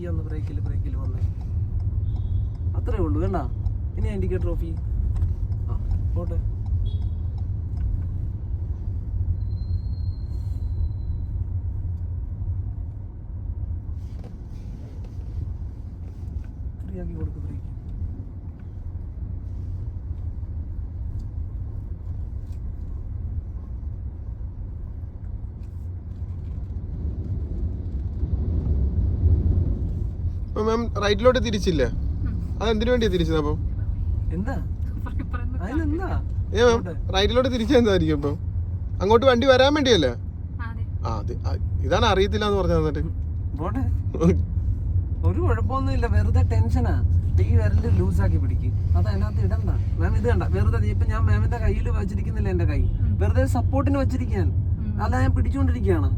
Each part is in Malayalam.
പയ്യൊന്ന് ബ്രേക്കിൽ ബ്രേക്കിൽ വന്നേ. അത്രേ ഉള്ളൂ വേണ്ട ഇനി ഇൻഡിക്കേറ്റർ ഓഫ് ആ പോട്ടെ. ഫ്രീ ആക്കി കൊടുക്ക് ബ്രേക്ക് അപ്പൊ മാം റൈറ്റിലോട്ട് തിരിച്ചില്ലേ? അതെന്തിനു വേണ്ടിയാ തിരിച്ചത് അപ്പൊ? എന്താ? അതിനെന്താ? ഏ മാം റൈറ്റിലോട്ട് തിരിച്ചെന്തായിരിക്കും അപ്പൊ അങ്ങോട്ട് വണ്ടി വരാൻ വേണ്ടിയല്ലേ? ആ അത്. ആ, ഇതാണ് അറിയത്തില്ല എന്ന് പറഞ്ഞു തന്നിട്ട് ഒരു കുഴപ്പമൊന്നുമില്ല വെറുതെ ടെൻഷനാ. ഈ വിരൽ ലൂസാക്കി പിടിക്ക്. അത് അതിനകത്ത് ഇടണ്ട. മാം ഇത് കണ്ട. വെറുതെ ഇപ്പൊ ഞാൻ മാമിന്റെ കയ്യിൽ വെച്ചിരിക്കുന്നില്ല എന്റെ കൈ? വെറുതെ സപ്പോർട്ടിന് വെച്ചിരിക്കാൻ. അല്ല ഞാൻ പിടിച്ചോണ്ടിരിക്കുകയാണ്.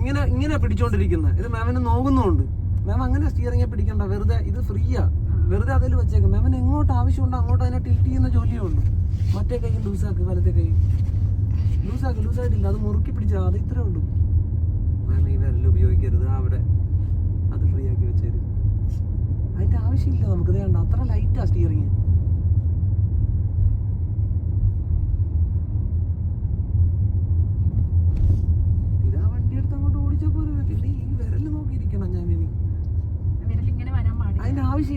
ഇങ്ങനെ ഇങ്ങനെ പിടിച്ചോണ്ടിരിക്കുന്നത് ഇത് മാമിന് നോക്കുന്നുണ്ട് മാം അങ്ങനെ സ്റ്റിയറിംഗ് പിടിക്കണ്ട. വെറുതെ ഇത് ഫ്രീയാ വെറുതെ അതിൽ വെച്ചേക്കും. മാമിന് എങ്ങോട്ട് ആവശ്യമുണ്ടോ? അങ്ങോട്ട് അതിനെ ടിൽറ്റ് ചെയ്യുന്ന ജോലിയേ ഉള്ളൂ. മറ്റേ കൈ ലൂസാക്ക് വലത്തെ കൈ ലൂസാക്ക് ലൂസായിട്ടില്ല അത് മുറുക്കി പിടിച്ചാൽ അത് ഇത്രേ ഉള്ളൂ. മാം ഈ വിരൽ ഉപയോഗിക്കരുത്. അവിടെ അത് ഫ്രീ ആക്കി വെച്ചേരും. അതിന്റെ ആവശ്യമില്ല നമുക്ക്. ഇത് വേണ്ട അത്ര ലൈറ്റാണ് സ്റ്റിയറിങ് ഇതാ വണ്ടി എടുത്ത് അങ്ങോട്ട് ഓടിച്ചാൽ പോരെ പിന്നെ ഈ വിരൽ നോക്കിയിരിക്കണം ഞാൻ ഇനി വിരൽ ഇങ്ങനെ വരാൻ പാടില്ല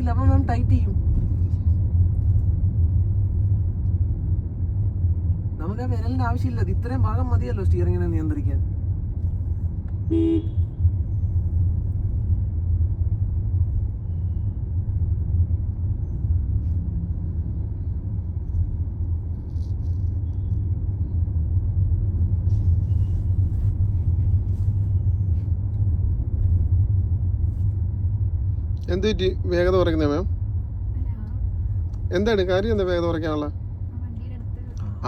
ആവശ്യമില്ല അപ്പൊ മാം ടൈറ്റ് ചെയ്യും. നമുക്ക് ആ വിരലിന്റെ ആവശ്യമില്ല ഇത് ഇത്രയും ഭാഗം മതിയല്ലോ സ്റ്റിയറിങ്ങിനെ നിയന്ത്രിക്കാൻ. എന്ത് പറ്റി? വേഗത കുറയ്ക്കുന്നത് മാം. എന്താണ്? കാര്യം എന്താ വേഗത കുറയ്ക്കാനുള്ള?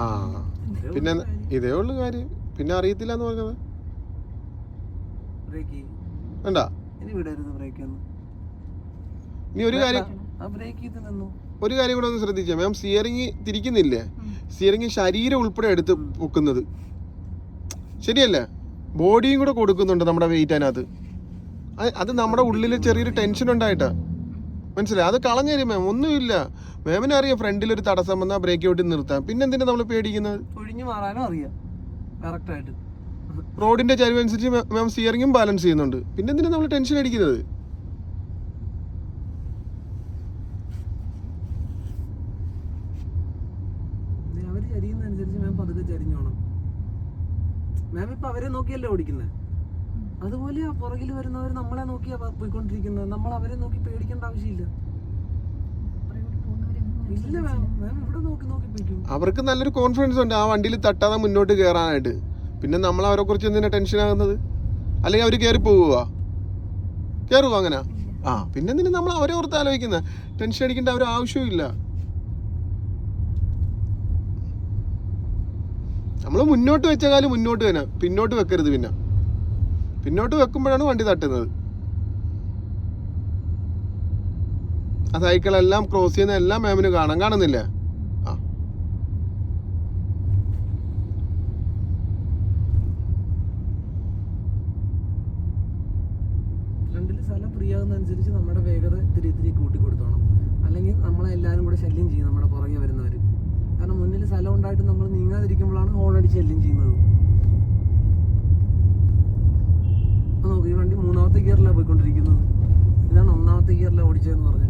ആ പിന്നെ ഇതേ ഉള്ളു കാര്യം. പിന്നെ അറിയത്തില്ല എന്ന് പറഞ്ഞത്. ബ്രേക്ക് വേണ്ട. ഇനി വിടരുത് ബ്രേക്ക് ഇനി ഒരു കാര്യം ആ ബ്രേക്ക് ചെയ്ത് ഒരു കാര്യം കൂടെ ഒന്ന് ശ്രദ്ധിച്ചേ മാം. സിയറിങ് തിരിക്കുന്നില്ലേ? സിയറിങ് ശരീരം ഉൾപ്പെടെ എടുത്ത് പൊക്കുന്നത്. ശരിയല്ലേ? ബോഡിയും കൂടെ കൊടുക്കുന്നുണ്ട് നമ്മുടെ വെയിറ്റ് അതിനകത്ത്. അത് നമ്മുടെ ഉള്ളിൽ ചെറിയൊരു ടെൻഷൻ ഉണ്ടായിട്ടാ. മനസ്സിലായി? അത് കളഞ്ഞു മാം ഒന്നുമില്ല. മാമിനെ അറിയാം ഫ്രണ്ടിൽ ഒരു തടസ്സം വന്നാൽ ബ്രേക്ക് ഔട്ടിൽ നിർത്താം പിന്നെ എന്തിനാ നമ്മൾ പേടിക്കുന്നത്? ഒഴിഞ്ഞു മാറാനും അറിയാം. കറക്റ്റായിട്ട് റോഡിന്റെ ചരിവനുസരിച്ച് മാം സ്റ്റിയറിംഗും ബാലൻസ് ചെയ്യുന്നുണ്ട്. പിന്നെ എന്തിനാ നമ്മൾ ടെൻഷൻ അടിക്കുന്നത്? അവർ ചരിയുന്നതനുസരിച്ച് മാം പതുക്കെ ചരിഞ്ഞോണം. മാം ഇപ്പൊ അവരെ നോക്കിയല്ലേ ഓടിക്കുന്നത് അതുപോലെ ആ പുറകിൽ വരുന്നവർ നമ്മളെ നോക്കിയാ പോയിക്കൊണ്ടിരിക്കുന്നത്. നമ്മൾ അവരെ നോക്കി പേടിക്കേണ്ട ആവശ്യമില്ല. ഇല്ല ഇവിടെ നോക്കി നോക്കി അവർക്ക് നല്ലൊരു കോൺഫിഡൻസ് ഉണ്ട്. ആ വണ്ടിയിൽ തട്ടാതെ മുന്നോട്ട് കയറാനായിട്ട് പിന്നെ നമ്മൾ അവരെ കുറിച്ച് എന്തിനാ ടെൻഷൻ ആകുന്നത്? അല്ലെങ്കിൽ അവർ കയറി പോവുക കയറുക അങ്ങനെ? ആ പിന്നെ നമ്മൾ അവരെ ഓർത്ത് ആലോചിക്കുന്നത് ടെൻഷൻ അടിക്കേണ്ട ഒരു ആവശ്യമില്ല നമ്മൾ മുന്നോട്ട് വെച്ച കാലം മുന്നോട്ട് തന്നെ. പിന്നോട്ട് വെക്കരുത് പിന്നെ. പിന്നോട്ട് വെക്കുമ്പോഴാണ് വണ്ടി തട്ടുന്നത്. ആ സൈക്കിളെല്ലാം ക്രോസ് ചെയ്യുന്ന എല്ലാം മാമിന് കാണാൻ കാണുന്നില്ല? ആ. ഫ്രീ ആകുന്നതനുസരിച്ച് നമ്മുടെ വേഗത ഇത്തിരി ഇത്തിരി കൂട്ടി കൊടുത്തോണം അല്ലെങ്കിൽ നമ്മളെല്ലാവരും ശല്യം ചെയ്യും നമ്മുടെ പുറകെ വരുന്നവർ കാരണം മുന്നിൽ സ്ഥലം ഉണ്ടായിട്ട് നമ്മൾ നീങ്ങാതിരിക്കുമ്പോഴാണ് ഹോൺ അടിച്ച് ശല്യം ചെയ്യുന്നത് അപ്പൊ നോക്ക് ഈ വണ്ടി മൂന്നാമത്തെ ഗിയറിലാണ് പോയിക്കൊണ്ടിരിക്കുന്നത്. ഇതാണ് ഒന്നാമത്തെ ഗിയറിൽ ഓടിച്ചതെന്ന് പറഞ്ഞത്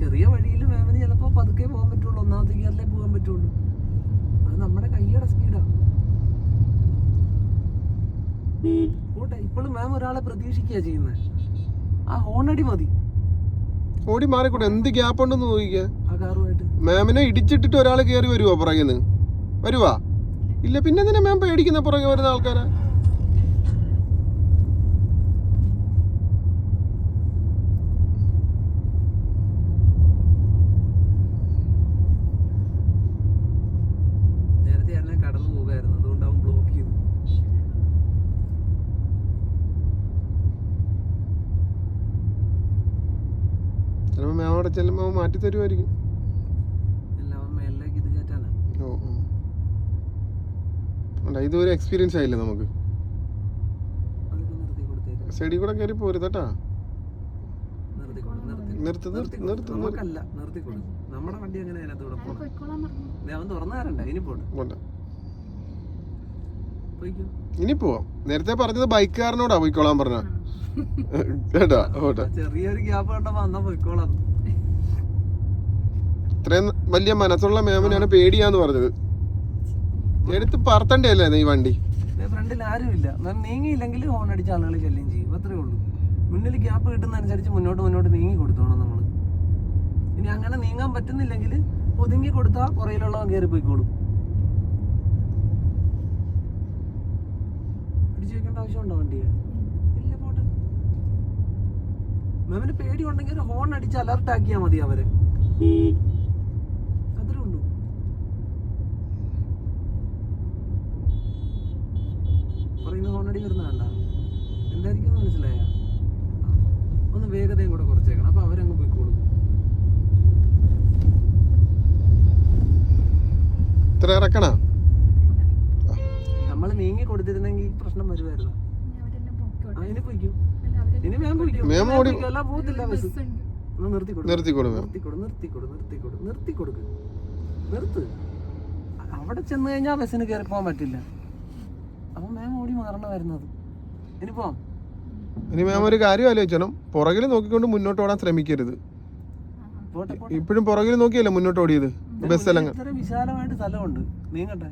ചെറിയ വഴിയിൽ മാമിന് ചിലപ്പോൾ പതുക്കെ പോകാൻ പറ്റുള്ളൂ. ഒന്നാമത്തെ ഗിയറിലേ പോകാൻ പറ്റുള്ളൂ. അത് നമ്മുടെ കയ്യുടെ സ്പീഡാണ് പോട്ടെ ഇപ്പോഴും മാം ഒരാളെ പ്രതീക്ഷിക്കുക ചെയ്യുന്നത് ആ ഹോണടി മതി. ഓടി മാറിക്കൂടെ? എന്ത് ഗ്യാപ്പ് ഉണ്ടെന്ന് നോക്കിക്കേ ആ കാറുമായിട്ട് മാമിനെ ഇടിച്ചിട്ടിട്ട് ഒരാൾ കയറി വരുവോ പുറകിന്ന്? വരുവാ? ഇല്ല പിന്നെ എന്തിനാ മാം പേടിക്കുന്ന പുറകെ വരുന്ന ആൾക്കാരെ നേരത്തെ എന്നെ കടന്നു പോകായിരുന്നു അതുകൊണ്ട് അവൻ ബ്ലോക്ക് ചെയ്തു ചിലപ്പോൾ മാം അവിടെ ചെല്ലുമ്പോൾ മാറ്റി തരുമായിരിക്കും ഓ ഓ. ഇതൊരു എക്സ്പീരിയൻസ് ആയില്ലേ നമുക്ക്? ചെടി സൈഡിൽ കൂടെ കയറി പോരുത് കേട്ടാ നിർത്തി. നിർത്തി നിർത്തി നമുക്കല്ല നമ്മുടെ വണ്ടി പോകണം അവൻ തുറന്നു തരണ്ട ഇനി പോണ്ട. ഇനി പോവാം. നേരത്തെ പറഞ്ഞത് ബൈക്കുകാരനോടാ പോയിക്കോളാൻ പറഞ്ഞ. കേട്ടാ ചെറിയൊരു ഗ്യാപ്പ് കണ്ടപ്പോ അന്നാ പോയിക്കോളാം. ഇത്രയും വലിയ മനസ്സുള്ള മേമനാണ് പേടിയാന്ന് പറഞ്ഞത്. എടുത്ത് പറത്തണ്ടേ അല്ലേ ഈ വണ്ടി ഫ്രണ്ടിൽ ആരുമില്ല മാം നീങ്ങിയില്ലെങ്കിൽ ഹോൺ അടിച്ച ആളുകൾ ശല്യം ചെയ്യും. അത്രേ ഉള്ളൂ. മുന്നിൽ ഗ്യാപ്പ് കിട്ടുന്നതനുസരിച്ച് മുന്നോട്ട് മുന്നോട്ട് നീങ്ങി കൊടുത്തോണം നമ്മൾ ഇനി അങ്ങനെ നീങ്ങാൻ പറ്റുന്നില്ലെങ്കിൽ ഒതുങ്ങി കൊടുത്താൽ പുറയിലുള്ളവൻ കയറി പോയിക്കോളും. പിടിച്ചു വെക്കേണ്ട ആവശ്യമുണ്ടോ വണ്ടിയെ? ഇല്ല പോട്ടെ. മാമിന് പേടി ഉണ്ടെങ്കിൽ ഒരു ഹോൺ അടിച്ച് അലർട്ട് ആക്കിയാൽ മതി അവരെ അത്രേ ഉള്ളൂ പറയുന്ന ഹോണടി വരുന്ന കണ്ട എന്തായിരിക്കും മനസ്സിലായ ഒന്ന് വേഗതയും കൂടെ കുറച്ചേക്കണം അപ്പൊ അവരങ്ങ് പോയിക്കോളും ഇത്ര ഇറക്കണ നമ്മൾ നീങ്ങി കൊടുത്തിരുന്നെങ്കിൽ പ്രശ്നം വരുമായിരുന്നു മേം ഓടി- നിർത്തിക്കൊടു നിർത്തിക്കൊടു നിർത്ത്. അവിടെ ചെന്ന് കഴിഞ്ഞാൽ ബസ്സിന് കയറി പോകാൻ പറ്റില്ല. അപ്പൊ മാം ഓടി മാറണ വരുന്നത്. ഇനി പോവാം. ഇനി മാം ഒരു കാര്യം ആലോചിച്ചണം. പുറകിൽ നോക്കിക്കൊണ്ട് മുന്നോട്ട് ഓടാൻ ശ്രമിക്കരുത്. ഇപ്പോഴും പുറകിൽ നോക്കിയല്ലേ മുന്നോട്ട് ഓടിയത്? ബസ് എല്ലാം ഇത്ര വിശാലമായിട്ട് സ്ഥലമുണ്ട്. നീങ്ങട്ടെ.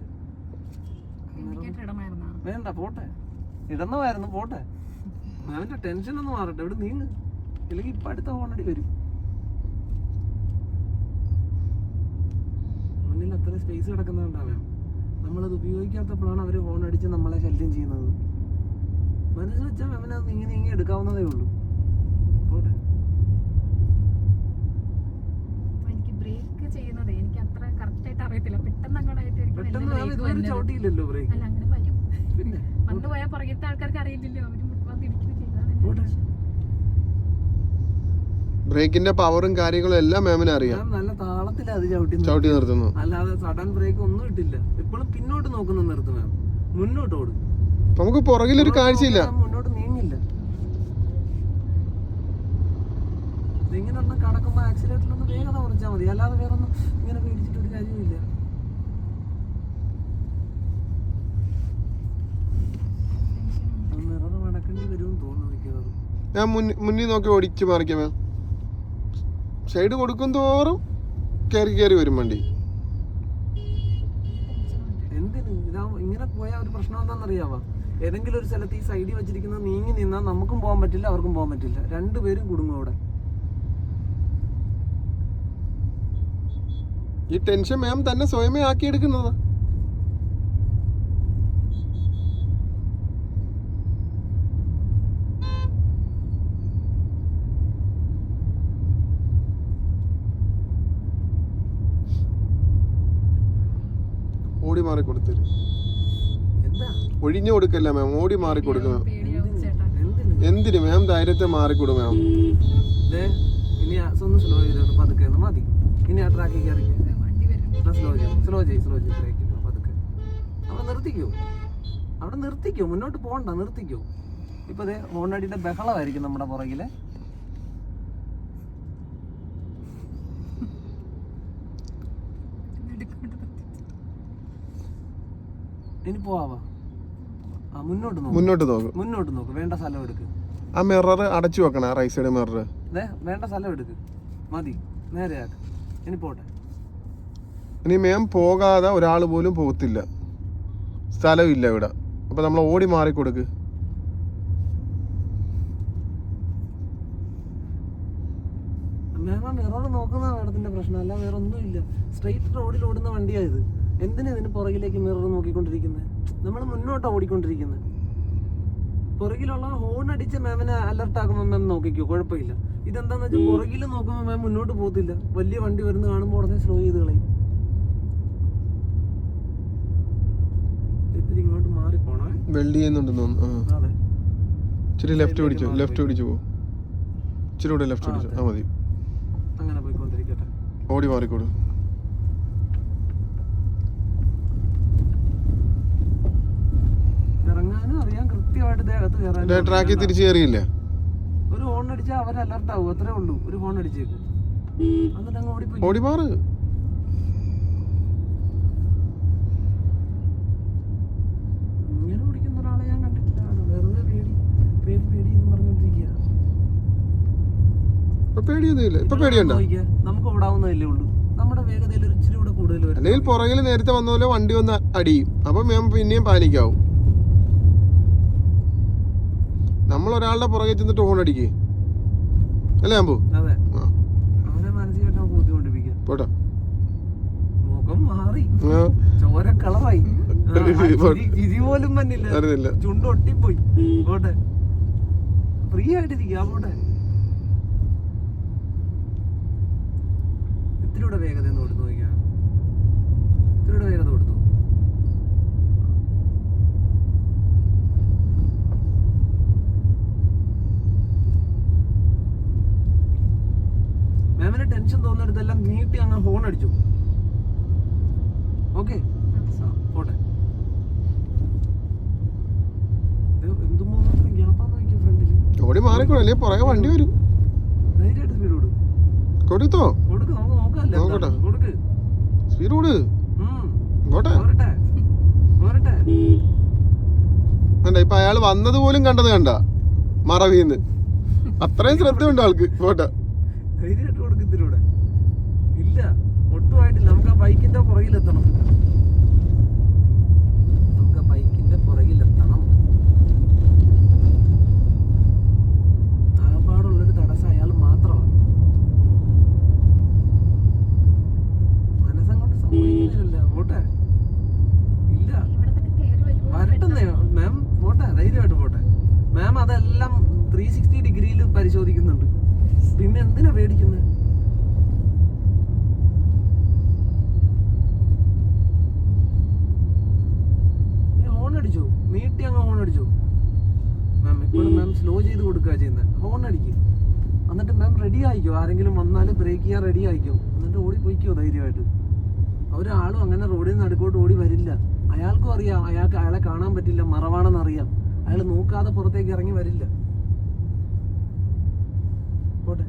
വേണ്ട പോട്ടെ. ഇടണമായിരുന്നു പോട്ടെ. അവന്റെ ടെൻഷൻ ഒന്ന് മാറട്ടെ. ഇവിടെ നീങ്ങ്. ഇല്ലെങ്കിൽ ഇപ്പൊ അടുത്ത ഹോണടി വരും. മുന്നിൽ അത്ര സ്പേസ് കിടക്കുന്നതുകൊണ്ടാണ്. നമ്മളത് ഉപയോഗിക്കാത്തപ്പോഴാണ് അവർ ഹോൺ അടിച്ച് നമ്മളെ ശല്യം ചെയ്യുന്നത്. മനസ്സിൽ വെച്ചാൽ അവനത് നീങ്ങി നീങ്ങി എടുക്കാവുന്നതേ ഉള്ളൂ. പോട്ടെ അപ്പൊ എനിക്ക് ബ്രേക്ക് ചെയ്യുന്നത് എനിക്ക് അത്ര കറക്റ്റ് ആയിട്ട് അറിയത്തില്ല. പെട്ടെന്ന് അങ്ങോട്ടായിട്ട് ചവിട്ടിയില്ലല്ലോ ബ്രേക്ക്. അല്ല അങ്ങനെ വരും. പിന്നെ വന്നു പോയാൽ പുറകത്തെ ആൾക്കാർക്ക് അറിയില്ലല്ലോ. അവർ വന്ന് ഇടിക്കുന്നത് ചെയ്താൽ. ബ്രേക്കിന്റെ പവറും കാര്യങ്ങളും എല്ലാം മാമിന് അറിയാം. നല്ല താളത്തിലാണ് അത് ചവിട്ടി ചവിട്ടി നിർത്തുന്നു. അല്ലാതെ സഡൻ ബ്രേക്ക് ഒന്നും ഇട്ടില്ല. എപ്പോഴും പിന്നോട്ട് നോക്കുന്ന നിർത്തു മാം. മുന്നോട്ട് ഓടും. നമുക്ക് പുറകിലൊരു കാഴ്ചയില്ല. മുന്നോട്ട് നീങ്ങില്ല. ഇങ്ങനെ ഒന്ന് കടക്കുമ്പോ ആക്സിലേറ്ററിലൊന്ന് വേഗത കുറച്ചാൽ മതി. അല്ലാതെ വേറെ ഒന്നും ഇങ്ങനെ പേടിച്ചിട്ട് ഒരു കാര്യമില്ല. മിറർ മടക്കേണ്ടി വരുമെന്ന് തോന്നുന്നു മിക്കവാറും. ഞാൻ മുന്നിൽ നോക്കി ഓടിച്ച് മറിക്കാം സൈഡ് കൊടുക്കും തോറും കയറി കയറി വരും വണ്ടി. എന്തിന്? ഇതാ ഇങ്ങനെ പോയാൽ ഒരു പ്രശ്നം എന്താണെന്നറിയാവാ? ഏതെങ്കിലും ഒരു സ്ഥലത്ത് ഈ സൈഡിൽ വെച്ചിരിക്കുന്നത് നീങ്ങി നിന്നാൽ നമുക്കും പോകാൻ പറ്റില്ല അവർക്കും പോകാൻ പറ്റില്ല. രണ്ടുപേരും കുടുങ്ങും അവിടെ. ഈ ടെൻഷൻ മാം തന്നെ സ്വയമേ ആക്കിയെടുക്കുന്നതാ. ഓടി മാറി കൊടുത്തരും. എന്താ? ഒഴിഞ്ഞു കൊടുക്കല്ല മാം ഓടി മാറി കൊടുക്കണം. എന്തിന്? എന്തിന്? മാം? ധൈര്യത്തെ മാറിക്കൊടു മാം? ദേ, ഇനി ഒന്ന് സ്ലോ ചെയ്ത് പതുക്കെ മതി ഇനി ആ ട്രാക്കിൽ കയറി. വരും സ്ലോ ചെയ്യും സ്ലോ ചെയ്യും സ്ലോ ചെയ്യും ബ്രേക്ക് പതുക്കെ. അവിടെ നിർത്തിക്കോ. അവിടെ നിർത്തിക്കോ. മുന്നോട്ട് പോകണ്ട നിർത്തിക്കോ. ഇപ്പൊ ദേ ഹോണടിയുടെ ബഹളമായിരിക്കും നമ്മുടെ പുറകിൽ. ഇനി പോവാ മുന്നോട്ട് നോക്ക്. മുന്നോട്ട് നോക്ക്. മുന്നോട്ട് നോക്ക്. വേണ്ട സ്ഥലം എടുക്ക്. ആ മിറർ അടച്ചു വെക്കണം റൈറ്റ് സൈഡ് മിറർ വേണ്ട സ്ഥലം എടുക്ക്. മതി. നേരെയാക്ക്. ഇനി പോട്ടെ. ഇനി മേം പോകാതെ ഒരാൾ പോലും പോകത്തില്ല. സ്ഥലമില്ല ഇവിടെ. അപ്പോൾ നമ്മൾ ഓടി മാറിക്കൊടുക്ക് മിറർ നോക്കുന്ന മേഡത്തിന്റെ വേറെ റോഡിൽ ഓടുന്ന മിറർ നമ്മൾ മുന്നോട്ട് പുറകിലുള്ള ഹോൺ അടിച്ച് അലർട്ട് നോക്കിക്കോ. ഇതെന്താന്ന് വെച്ചാൽ പുറകിൽ നോക്കുമ്പോൾ മാം മുന്നോട്ട് പോകത്തില്ല. വലിയ വണ്ടി വരുന്ന കാണുമ്പോൾ ഉടനെ സ്ലോ ചെയ്ത് കളയും. ഇത്തിരി ഇങ്ങോട്ട് മാറിപ്പോണേ വെൽഡ് ചെയ്യുന്നുണ്ടെന്ന് തോന്നുന്നു. അതെ. ഇച്ചിരി ലെഫ്റ്റ് പിടിച്ചു? ലെഫ്റ്റ് പിടിച്ചു? പോ ഇച്ചിരി കൂടെ ലെഫ്റ്റ് പിടിച്ചു? ആ മതി. അങ്ങനെ പോയിക്കൊണ്ടിരിക്കട്ടെ. ഓടി മാറിക്കോളൂ. ട്രാക്കിൽ തിരിച്ചു കയറിയില്ല ഒരു ഹോൺ അടിച്ചാൽ അവർ അലർട്ട് ആവും അത്രേ ഉള്ളൂ. ഒരു ഹോൺ അടിച്ചേക്ക്. ഓടി മാറ് ഇങ്ങനെ ഓടിക്കുന്ന ഒരാളെ ഞാൻ കണ്ടിട്ടില്ല അത് വെറുതെ പേടി പേടി പേടി എന്ന് പറഞ്ഞോണ്ടിരിക്കുക ഇപ്പൊ പേടിയൊന്നുമില്ല. ഇപ്പൊ പേടിയുണ്ടോ? നോക്കിയേ, നമുക്ക് ഓടാവുന്നതല്ലേ ഉള്ളൂ. നമ്മുടെ വേഗതയിൽ ഇച്ചിരി കൂടെ കൂടുതൽ വരും. അല്ലെങ്കിൽ പുറകിൽ നേരത്തെ വന്ന പോലെ വണ്ടി വന്ന് അടിയും. അപ്പൊ ഞാൻ പിന്നെയും പാനിക്കാവും. നമ്മൾ ഒരാളുടെ പുറകെ ചെന്നിട്ട് ഹോൺ അടിക്കേ. അല്ലേ അമ്പു? അതെ. അവനെ മാനസികമായിട്ട് നമുക്ക് ബുദ്ധിമുട്ടിപ്പിക്കാം. പോട്ടെ. മുഖം മാറി. ആ, ചോര കളറായി. ആ, ആ ചിരി- ചിരി പോലും വന്നില്ല. ചുണ്ട് ഒട്ടിപ്പോയി. പോട്ടെ. ഫ്രീ ആയിട്ടിരിക്കാം പോട്ടെ. ഇത്തിരിയുടെ വേഗത ഒന്ന് കൊടുത്തു നോക്കിയാ. ഇത്തിരിയുടെ വേഗത കൊടുത്തു. മാമിന് ടെൻഷൻ തോന്നിടത്തെല്ലാം നീട്ടി അങ്ങ് ഹോൺ അടിച്ചു. ഓക്കെ പോട്ടെ. ഓടി മാറിക്കോ അല്ലെങ്കിൽ പുറകെ വണ്ടി വരും. ധൈര്യമായിട്ട് സ്പീഡ് കൊടുക്ക് നോക്കാല്ലേ നോക്കട്ടെ. സ്പീഡ് കൊടു കണ്ട ഇപ്പൊ അയാൾ വന്നത് പോലും കണ്ടത് കണ്ട. മറവിന്ന്. അത്രയും ശ്രദ്ധയുണ്ട് ആൾക്ക്. പോട്ടെ. ഇല്ല ഒട്ടുമായിട്ടില്ല. നമുക്ക് ആ ബൈക്കിന്റെ പുറകിലെത്തണം നമുക്ക് ആ ബൈക്കിന്റെ പുറകിലെത്തണം ആകപ്പാടുള്ളൊരു തടസ്സം അയാൾ മാത്രമാണ് മനസ്സങ്ങോട്ട് സമ്മതിക്കുന്നില്ല പോട്ടെ ഇല്ല ഇവിടത്തൊക്കെ കയറി വരുമ്പോൾ വരട്ടെന്നേ മാം പോട്ടെ ധൈര്യമായിട്ട് പോട്ടെ മാം അതെല്ലാം ത്രീ സിക്സ്റ്റി ഡിഗ്രിയിൽ പരിശോധിക്കുന്നുണ്ട് പിന്നെ എന്തിനാ പേടിക്കുന്നത് നീ ഹോൺ അടിച്ചു നീട്ടി അങ്ങ് ഹോൺ അടിച്ചു മാം ഇപ്പോഴും മാം സ്ലോ ചെയ്ത് കൊടുക്കുക ചെയ്യുന്നത് ഹോൺ അടിക്കും എന്നിട്ട് മാം റെഡി ആയിക്കോ ആരെങ്കിലും വന്നാൽ ബ്രേക്ക് ചെയ്യാൻ റെഡി ആയിക്കോ എന്നിട്ട് ഓടി പോയിക്കോ ധൈര്യമായിട്ട് ഒരാളും അങ്ങനെ റോഡിൽ നിന്ന് നടുക്കോട്ട് ഓടി വരില്ല. അയാൾക്കും അറിയാം. അയാൾക്ക് അയാളെ കാണാൻ പറ്റില്ല. മറവാണെന്ന് അറിയാം. അയാൾ നോക്കാതെ പുറത്തേക്ക് ഇറങ്ങി വരില്ല. പോട്ടെ.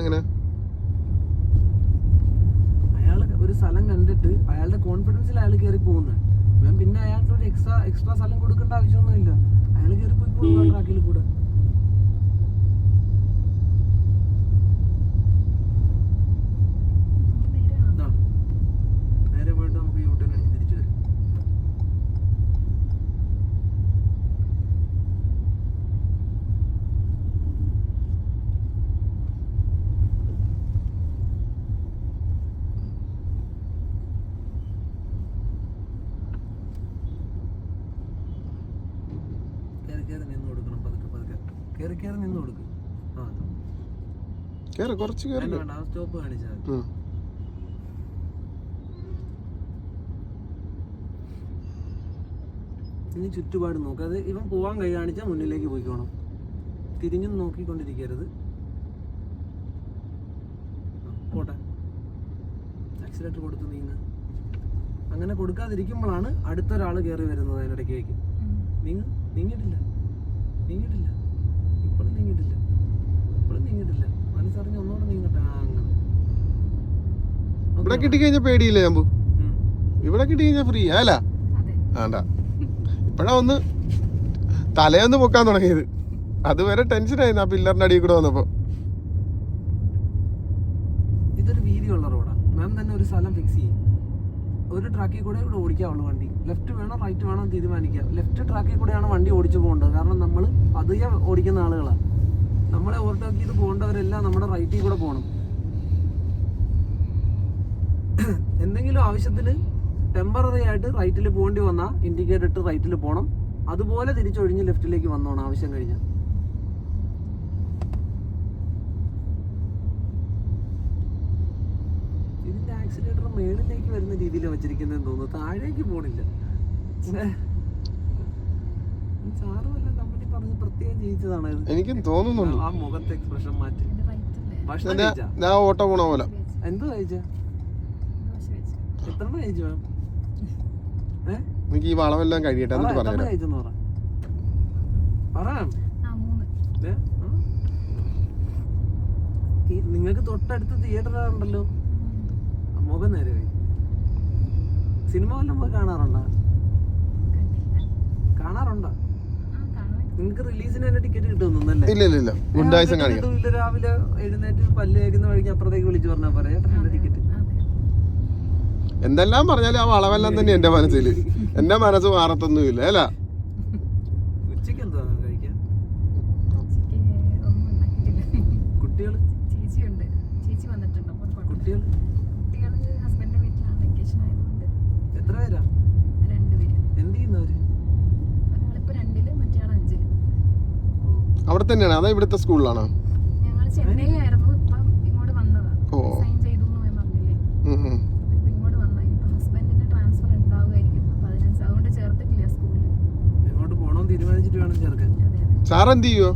അങ്ങനെ അയാൾ ഒരു സ്ഥലം കണ്ടിട്ട് അയാളുടെ കോൺഫിഡൻസിൽ അയാൾ കയറി പോകുന്നത് മാം പിന്നെ അയാൾക്ക് ഒരു എക്സ്ട്രാ സ്ഥലം കൊടുക്കേണ്ട ആവശ്യമൊന്നുമില്ല. അയാൾ കയറി പോയി ട്രാക്കിൽ കൂടെ നേരെ ആ. ആ. നേരെ പോയിട്ട് നമുക്ക് യൂ ടേൺ അടിച്ച് തിരിച്ചു വരും കയറി കയറി നിന്ന് കൊടുക്കണം പതുക്കെ പതുക്കെ കയറി കയറി നിന്ന് കൊടുക്കും ആ കേറ് കുറച്ച് കേറി. സ്റ്റോപ്പ്. ഇനി ചുറ്റുപാട് നോക്കുക അത് ഇവൻ പോവാൻ കൈ കാണിച്ചാൽ മുന്നിലേക്ക് പോയിക്കോണം. തിരിഞ്ഞും നോക്കിക്കൊണ്ടിരിക്കരുത്. പോട്ടെ. ആക്സിലേറ്റർ കൊടുത്ത് നീങ്ങ. അങ്ങനെ കൊടുക്കാതിരിക്കുമ്പോഴാണ് അടുത്തൊരാൾ കയറി വരുന്നത് അതിനിടയ്ക്കേക്ക്. നീങ്ങ. നീങ്ങിയിട്ടില്ല. നീങ്ങിയിട്ടില്ല. ഇപ്പോഴും നീങ്ങിയിട്ടില്ല. ഇപ്പോഴും നീങ്ങിയിട്ടില്ല. മനസ്സറിഞ്ഞ് ഒന്നുകൂടെ നീങ്ങട്ടെ. അങ്ങനെ. ഇവിടെ. കിട്ടിക്കഴിഞ്ഞാൽ പേടിയില്ല ഞാൻ. ഇവിടെ കിട്ടിക്കഴിഞ്ഞാൽ ഫ്രീ അല്ല വേണ്ട. ഇപ്പഴാ ഒന്ന് തലയൊന്ന് പൊക്കാൻ തുടങ്ങിയത്. അതുവരെ ടെൻഷനായിരുന്നു ആ പില്ലറിന്റെ അടിയിൽ കൂടെ വന്നപ്പോ. ഇതൊരു വീതിയുള്ള റോഡാണ് മാം തന്നെ ഒരു സ്ഥലം ഫിക്സ് ചെയ്യും. ഒരു ട്രാക്കിൽ കൂടെ ഇവിടെ ഓടിക്കാവുള്ളൂ വണ്ടി. ലെഫ്റ്റ് വേണോ റൈറ്റ് വേണോ എന്ന് തീരുമാനിക്കുക. ലെഫ്റ്റ് ട്രാക്കിൽ കൂടെയാണ് വണ്ടി ഓടിച്ചു പോകേണ്ടത്. കാരണം നമ്മൾ പതിയെ ഓടിക്കുന്ന ആളുകളാണ് നമ്മളെ ഓവർടേക്ക് ചെയ്ത് പോകേണ്ടവരെല്ലാം നമ്മുടെ റൈറ്റിൽ കൂടെ പോകണം. എന്തെങ്കിലും ആവശ്യത്തിന് ടെമ്പററി ആയിട്ട് റൈറ്റിൽ പോകേണ്ടി വന്നാൽ ഇൻഡിക്കേറ്റർ ഇട്ട് റൈറ്റിൽ പോകണം. അതുപോലെ തിരിച്ചൊഴിഞ്ഞ് ലെഫ്റ്റിലേക്ക് വന്നോണം ആവശ്യം കഴിഞ്ഞാൽ. ഇതിന്റെ ആക്സിലേറ്റർ മേളിലേക്ക് വരുന്ന രീതിയിൽ വെച്ചിരിക്കുന്നതെന്ന് തോന്നുന്നു. താഴേക്ക് പോണില്ല. സാറുമല്ല പറഞ്ഞ് പ്രത്യേകം ജയിച്ചതാണ് എനിക്ക് തോന്നുന്നുണ്ട്. ആ മുഖത്തെ എക്സ്പ്രഷൻ മാറ്റി. ഭക്ഷണം ഞാൻ- കഴിച്ചാ? ഞാൻ ഓട്ടോ പോണ പോലെ. കഴിച്ചു. എന്തോ കഴിച്ചാ? ദോശ കഴിച്ചു. എത്ര കഴിച്ചു? മാം ഏഹ് എനിക്ക് ഈ വളമെല്ലാം കഴിയട്ടെ എന്നിട്ട് എത്ര പറയാം. കഴിച്ചെന്ന് പറ. പറയാം ആ മൂന്ന്. ഏ? ആ? ഈ നിങ്ങൾക്ക് തൊട്ടടുത്ത് തിയേറ്റർ ഉണ്ടല്ലോ. മുഖം നേരെ പോയി. സിനിമ വല്ലതും പോയി കാണാറുണ്ടോ? കാണാറുണ്ടോ? ആ നിങ്ങൾക്ക് റിലീസിന് തന്നെ ടിക്കറ്റ് ഇല്ല ഇല്ല ഇല്ല. ഗുണ്ടായുസം കാണിക്കാം. രാവിലെ എഴുന്നേറ്റ് പല്ല് കഴിക്കുന്ന വഴിക്ക് അപ്പുറത്തേക്ക് വിളിച്ചു പറയാം ടിക്കറ്റ് എന്തെല്ലാം പറഞ്ഞാലും ആ വളവെല്ലാം തന്നെ എന്റെ മനസ്സിൽ എന്റെ മനസ്സ് മാറത്തൊന്നുമില്ല അല്ല ഉച്ചയ്ക്ക് എന്താ കഴിക്കാൻ ഉച്ചയ്ക്ക് ഒന്നും ഉണ്ടാക്കിയിട്ടില്ല കുട്ടികൾ ചേച്ചിയുണ്ട് ചേച്ചി വന്നിട്ടുണ്ട് അപ്പോൾ കുഴപ്പമില്ല. കുട്ടികൾ കുട്ടികൾ ഹസ്ബൻഡിന്റെ വീട്ടിലാണ് വെക്കേഷൻ ആയതുകൊണ്ട് എത്ര പേരാ രണ്ടുപേര് എന്ത് ചെയ്യുന്നവര് ഒരാളിപ്പോ രണ്ടിൽ മറ്റേ ആൾ അഞ്ചിൽ ഓ, അവിടെ തന്നെയാണ് അതാ ഇവിടുത്തെ സ്കൂളിലാണോ ഞങ്ങൾ ചെന്നൈ ആയിരുന്നു ഇപ്പം ഇങ്ങോട്ട് വന്നതാ ഓ. സൈൻ ചെയ്തു എന്ന് ഞാൻ പറഞ്ഞില്ലേ ഉം ഉം. ഇപ്പൊ ഇങ്ങോട്ട് വന്നാ ഇപ്പൊ ഹസ്ബൻഡിന്റെ ട്രാൻസ്ഫർ ഉണ്ടാവുമായിരിക്കും അപ്പൊ അതിനനുസരിച്ച് അതുകൊണ്ട് ചേർത്തിട്ടില്ല സ്കൂളിൽ എങ്ങോട്ട് പോണോന്ന് തീരുമാനിച്ചിട്ട് വേണം ചേർക്കാൻ അതെ അതെ സാർ എന്ത് ചെയ്യുവോ ഗ്രാമീൺ ബാങ്കിൽ അതാ ഇവിടുത്തെ സ്കൂളിലാണ്. ഓ. സാറെന്ത് ചെയ്യോ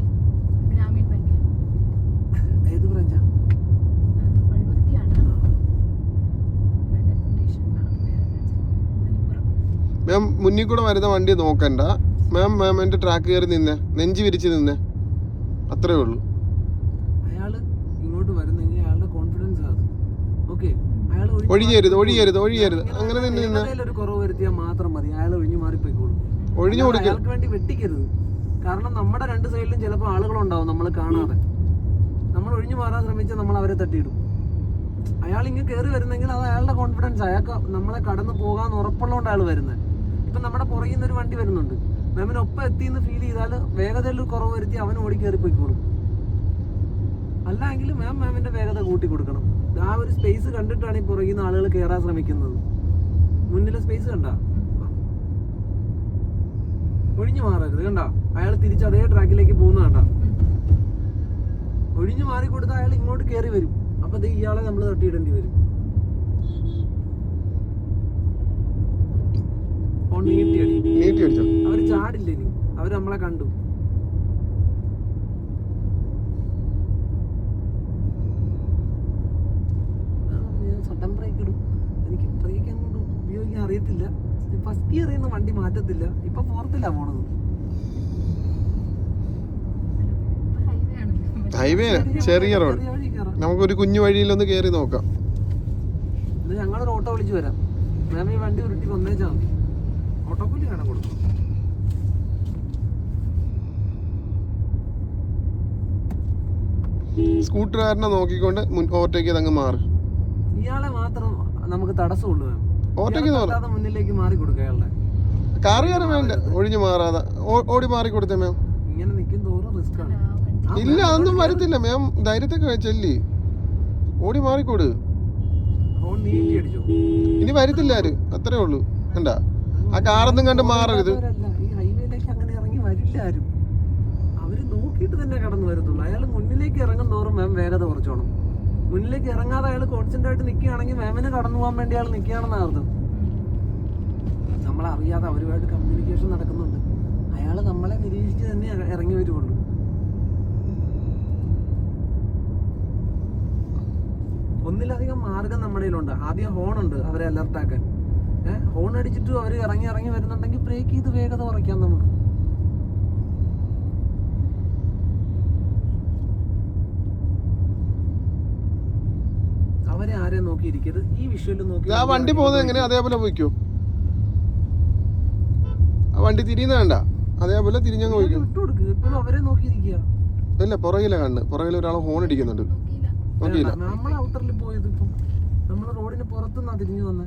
മാം മുന്നിൽ കൂടെ വരുന്ന വണ്ടി നോക്കണ്ട. മാം മാം എന്റെ ട്രാക്ക് കയറി നിന്നെ. നെഞ്ച് വിരിച്ച് നിന്നെ. അത്രേ ഉള്ളൂ. അയാൾ ഇങ്ങോട്ട് വരുന്നെങ്കിൽ അയാളുടെ കോൺഫിഡൻസ് ആണ് ഓക്കെ അയാൾ ഒഴിയരുത് ഒഴിയരുത്. ഒഴിയരുത് അങ്ങനെ തന്നെ ഒരു കുറവ് വരുത്തിയാൽ മാത്രം മതി. അയാൾ ഒഴിഞ്ഞു മാറിപ്പോയിക്കോളും. ഒഴിഞ്ഞു അല്ലാതെ കൊടുക്ക അയാൾക്ക് വേണ്ടി വെട്ടിക്കരുത്. കാരണം നമ്മുടെ രണ്ട് സൈഡിലും ചിലപ്പോൾ ആളുകളുണ്ടാവും നമ്മൾ കാണാതെ. നമ്മൾ ഒഴിഞ്ഞു മാറാൻ ശ്രമിച്ചാൽ നമ്മൾ അവരെ തട്ടിയിടും. അയാൾ ഇങ്ങനെ കയറി വരുന്നെങ്കിൽ അത് അയാളുടെ കോൺഫിഡൻസ് അയാൾക്ക് നമ്മളെ കടന്നു പോകാൻ ഉറപ്പുള്ളതുകൊണ്ട് അയാൾ വരുന്നത്. ഇപ്പം നമ്മുടെ പുറകിൽ നിന്ന് ഒരു വണ്ടി വരുന്നുണ്ട്. മാമിന് ഒപ്പം എത്തിയെന്ന് ഫീൽ ചെയ്താൽ വേഗതയിൽ കുറവ് വരുത്തി അവൻ ഓടി കയറി പോയിക്കോളും. അല്ലെങ്കിൽ മാം മാമിന്റെ വേഗത കൂട്ടി കൊടുക്കണം. ആ ഒരു സ്പേസ് കണ്ടിട്ടാണ് ഈ പുറകിൽ നിന്ന് ആളുകൾ കയറാൻ ശ്രമിക്കുന്നത്. മുന്നിലെ സ്പേസ് കണ്ട? ഒഴിഞ്ഞു മാറരുത് കണ്ട? അയാൾ തിരിച്ച് അതേ ട്രാക്കിലേക്ക് പോകുന്ന കണ്ട? ഒഴിഞ്ഞു മാറിക്കൊടുത്താൽ അയാൾ ഇങ്ങോട്ട് കയറി വരും. അപ്പോൾ ഇയാളെ നമ്മൾ തട്ടിയിടേണ്ടി വരും. നീട്ടി അടി. നീട്ടി അടിച്ചോ? അവർ ചാടില്ല ഇനി? അവർ നമ്മളെ കണ്ടു. സഡൻ ബ്രേക്ക് ഇടും. എനിക്ക് ബ്രേക്ക് അങ്ങോട്ട് ഉപയോഗിക്കാൻ അറിയത്തില്ല. ഫസ്റ്റ് ഗിയർ ചെയ്യുന്ന വണ്ടി മാറ്റത്തില്ല. ഇപ്പൊ ഫോർത്തിലാ പോണത്. ഹൈവേ ചെറിയ റോഡ് നമുക്ക് ഒരു കുഞ്ഞു നമുക്കൊരു കുഞ്ഞു വഴിയിലൊന്ന് കയറി നോക്കാം. ഞങ്ങളൊരു ഓട്ടോ വിളിച്ചു വരാം. മാം ഈ വണ്ടി ഉരുട്ടി വന്നേച്ചാ മതി. ഓട്ടോക്കൂലി കൊടുക്കുന്നത്. കൊടുക്കും സ്കൂട്ടറുകാരനെ നോക്കിക്കൊണ്ട് ഓവർടേക്ക് ചെയ്ത് അങ്ങ് മാറി. ഇയാളെ മാത്രം നമുക്ക് തടസ്സമുള്ളൂ ഓവർടേക്ക് മുന്നിലേക്ക് മാറി കൊടുക്കുക അയാളുടെ കാറുകാരൻ വേണ്ട ഒഴിഞ്ഞു മാറാതെ. ഓടി മാറി കൊടുത്തേ മാം ഇങ്ങനെ നിൽക്കും തോറും റിസ്ക് ആണ്. ഇല്ല അതൊന്നും വരത്തില്ല മാം ധൈര്യത്തൊക്കെ ചെല്ലി. ഓടി മാറിക്കൊട്. ഇനി വരത്തില്ല ആര്? അത്രേ ഉള്ളൂ. കണ്ട? ആ കാറൊന്നും കണ്ട് മാറരുത്. ഈ ഹൈവേയിലേക്ക് അങ്ങനെ ഇറങ്ങി വരില്ല അവർ നോക്കിയിട്ട് തന്നെ കടന്നു വരത്തുള്ളൂ. അയാൾ മുന്നിലേക്ക് മാം വേഗത കുറച്ചോണം മുന്നിലേക്ക് ഇറങ്ങാതെ അയാൾ കോൺസ്റ്റന്റ് ആയിട്ട് നിൽക്കുകയാണെങ്കിൽ മാമിന് കടന്നു പോകാൻ വേണ്ടി അയാൾ നിൽക്കുകയാണെന്ന് അർത്ഥം. നമ്മളറിയാതെ അവരുമായിട്ട് കമ്മ്യൂണിക്കേഷൻ നടക്കുന്നുണ്ട്. അയാൾ നമ്മളെ നിരീക്ഷിച്ച് തന്നെ ഇറങ്ങി വരുള്ളൂ ഒന്നിലധികം മാർഗം നമ്മുടെ കയ്യിലുണ്ട്. ആദ്യം ഉണ്ട്. അവരെ അലർട്ടാക്കാൻ ഹോൺ അടിച്ചിട്ട് അവർ ഇറങ്ങി ഇറങ്ങി വരുന്നുണ്ടെങ്കിൽ ബ്രേക്ക് ചെയ്ത് വേഗത കുറയ്ക്കാം നമുക്ക് അവരെ ആരെയും നോക്കിയിരിക്കരുത്? ഈ വിഷ്വലിൽ നോക്കി ആ വണ്ടി പോകുന്നത് എങ്ങനെ അതേപോലെ പോയിക്കോ. ആ വണ്ടി തിരിയുന്ന വേണ്ട അതേപോലെ തിരിഞ്ഞങ്ങ് പോയിക്കോ. ഇപ്പോഴും അവരെ നോക്കിയിരിക്കുക ഇല്ല പുറകിലെ കണ്ണ്. പുറകിൽ ഒരാൾ ഹോൺ അടിക്കുന്നുണ്ട്. നോക്കിയില്ല. നമ്മൾ ഔട്ടറിൽ പോയത് ഇപ്പം. നമ്മൾ റോഡിന് പുറത്തുനിന്നാ തിരിഞ്ഞു വന്നേ.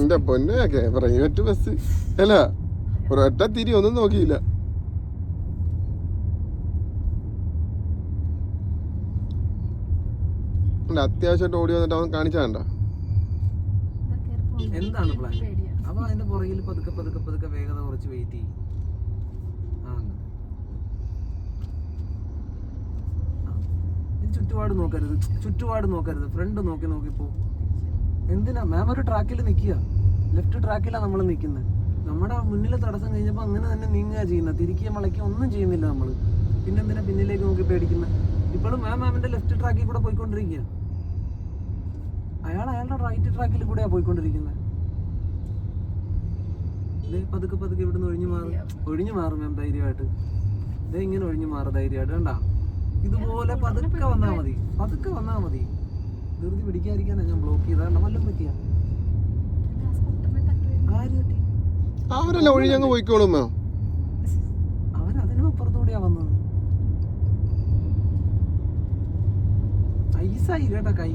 എന്താ പൊന്നെ പ്രൈവറ്റ് ബസ് അല്ല ഒരൊറ്റ തിരി ഒന്നും നോക്കിയില്ല. അത്യാവശ്യമായിട്ട് ഓടി വന്നിട്ട് അവൻ കാണിച്ചാ കണ്ട? ഇതാ കേറി പോകുന്നത് എന്താണ് പ്ലാൻ പുറകിൽ കുറച്ച് ചുറ്റുപാട് നോക്കരുത്. ചുറ്റുപാട് നോക്കരുത്. ഫ്രണ്ട് നോക്കി നോക്കി എന്തിനാ? മാം ഒരു ട്രാക്കിൽ നിൽക്കുക ലെഫ്റ്റ് ട്രാക്കിലാണ് നമ്മൾ നിൽക്കുന്നത് നമ്മുടെ മുന്നിൽ തടസ്സം കഴിഞ്ഞപ്പോൾ അങ്ങനെ തന്നെ നീങ്ങുക ചെയ്യുന്നത് തിരിക്കുക മളയ്ക്കുക ഒന്നും ചെയ്യുന്നില്ല നമ്മൾ പിന്നെന്തിനാ പിന്നിലേക്ക് നോക്കി പേടിക്കുന്നത് ഇപ്പോഴും മാം മാമിന്റെ ലെഫ്റ്റ് ട്രാക്കിൽ കൂടെ പോയിക്കൊണ്ടിരിക്കുക അയാൾ അയാളുടെ റൈറ്റ് ട്രാക്കിൽ കൂടെയാണ് പോയിക്കൊണ്ടിരിക്കുന്നത് ദേ പതുക്കെ പതുക്കെ ഇവിടുന്ന് ഒഴിഞ്ഞു മാറും. ഒഴിഞ്ഞു മാറും മാം ധൈര്യമായിട്ട്. ഇതേ ഇങ്ങനെ ഒഴിഞ്ഞു മാറും ധൈര്യമായിട്ട്. കണ്ടാ? ഇതുപോലെ പതുക്കെ വന്നാൽ മതി. പതുക്കെ വന്നാൽ മതി. ധൃതി പിടിക്കാതിരിക്കാനാണ് ഞാൻ ബ്ലോക്ക് ചെയ്താ വല്ലതും പറ്റിയ. അവരല്ല ഒഴിഞ്ഞങ്ങ് പോയിക്കോളും അതിനും അപ്പുറത്തൂടെയാ വന്നത്. ഐസായി കേട്ടാ കൈ.